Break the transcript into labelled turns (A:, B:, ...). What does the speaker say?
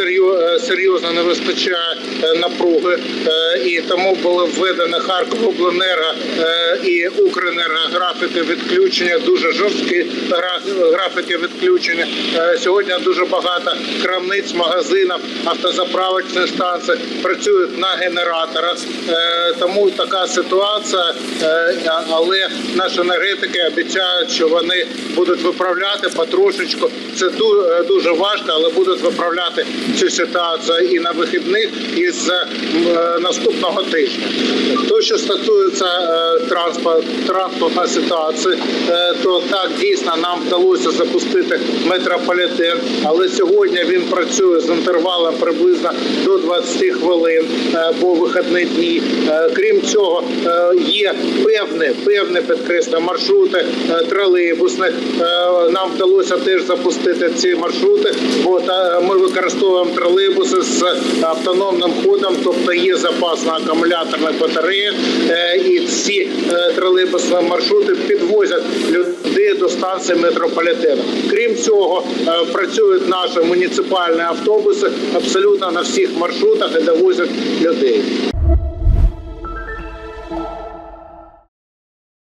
A: е, серйозно не вистачає е, напруги, е, і тому були введені Харковобленерго і Укренерго графіки відключення, дуже жорсткі графіки відключення. Сьогодні дуже багато крамниць, магазинів, автозаправочні станції працюють на генераторах. Тому така ситуація, але наші енергетики обіцяють, що вони будуть виправляти потрошечку. Це дуже важко, але будуть виправляти цю ситуацію і на вихідних, і з е, наступного тижня. То, що стосується е, транспорт, транспортної ситуації, е, то так дійсно нам вдалося запустити метрополітен, але сьогодні він працює з інтервалом приблизно до 20 хвилин по вихідні дні. Крім цього, є певні, певні підкреслю, маршрути тролейбусні. Е, Нам вдалося теж запустити ці маршрути, бо та- ми використовуємо тролейбуси з автономним ходом, тобто є запас на акумуляторних батареях, е, і ці е, тролейбусні маршрути підвозять людей до станції метрополітену. Крім цього, е, працюють наші муніципальні автобуси абсолютно на всіх маршрутах і довозять людей.